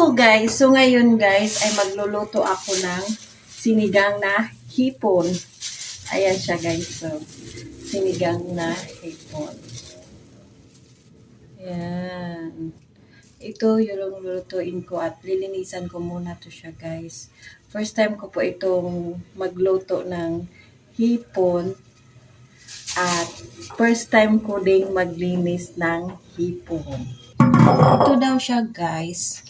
Hello guys! So ngayon guys ay magluluto ako ng sinigang na hipon. Ayan siya guys. So, sinigang na hipon. Ayan. Ito yung lulutuin ko at lilinisan ko muna to siya guys. First time ko po itong magluto ng hipon at first time ko ding maglinis ng hipon. Ito daw siya guys.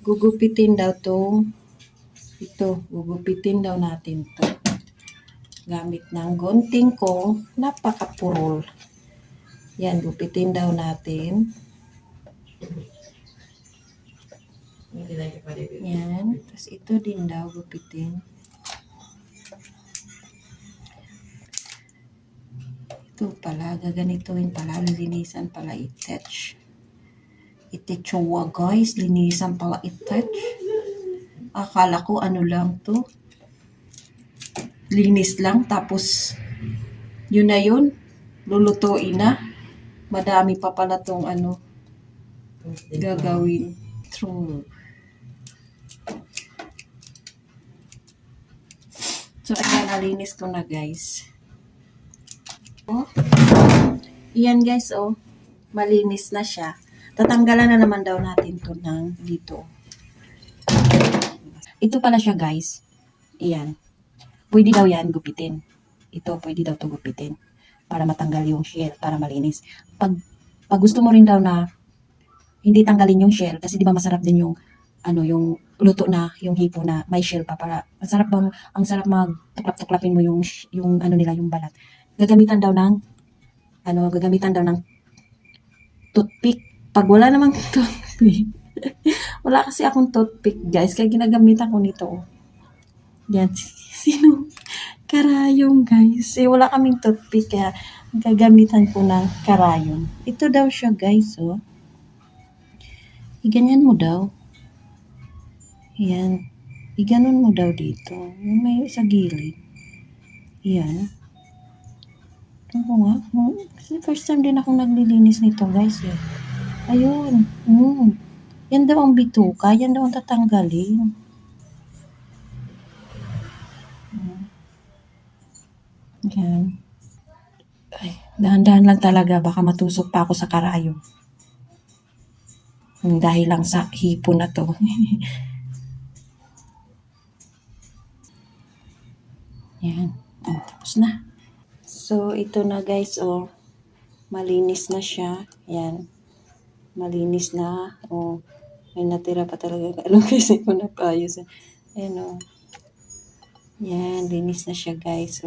Gugupitin daw to. Ito, gugupitin daw natin to. Gamit ng gunting ko, napakapurol. Yan, gupitin daw natin. Yan. Tapos ito din daw gupitin. Ito pala, gaganituin pala, lilinisan pala i-touch. Itechua guys, linisan pala i-touch. Akala ko ano lang to. Linis lang, tapos yun na yun. Lulutuin na. Madami pa pala tong ano, gagawin. True. So, ayan, nalinis ko na guys. Oh. Yan guys, oh. Malinis na siya. Tatanggalan na naman daw natin to ng dito. Ito pala siya guys. Iyan. Pwede daw yan gupitin. Ito, pwede daw to gupitin. Para matanggal yung shell, para malinis. Pag, pag gusto mo rin daw na hindi tanggalin yung shell, kasi di ba masarap din yung ano yung luto na yung hipo na may shell pa para masarap bang ang sarap mag tuklap-tuklapin mo yung yung ano nila yung balat gagamitan daw ng ano gagamitan daw ng toothpick pag wala namang toothpick wala kasi akong toothpick guys kaya ginagamitan ko nito oh. yan sino karayong guys eh wala kaming toothpick kaya gagamitan ko ng karayong ito daw siya guys oh Iganyan mo daw. Yan. Iganon mo daw dito. May sa gilid. Yan. Ako nga. Hmm. Kasi first time din ako naglilinis nito guys eh. Ayun. Hmm. Yan daw ang bituka. Yan daw ang tatanggalin. Hmm. Yan. Ay, dahan-dahan lang talaga. Baka matusok pa ako sa karayong. Hmm, Dahil lang sa hipon na to. Yan. Oh, tapos na. So, ito na guys, oh. Malinis na siya. Yan. Malinis na. Oh. May natira pa talaga. Alam kasi ko na paayos. Ayan, oh. Yan. Linis na siya guys.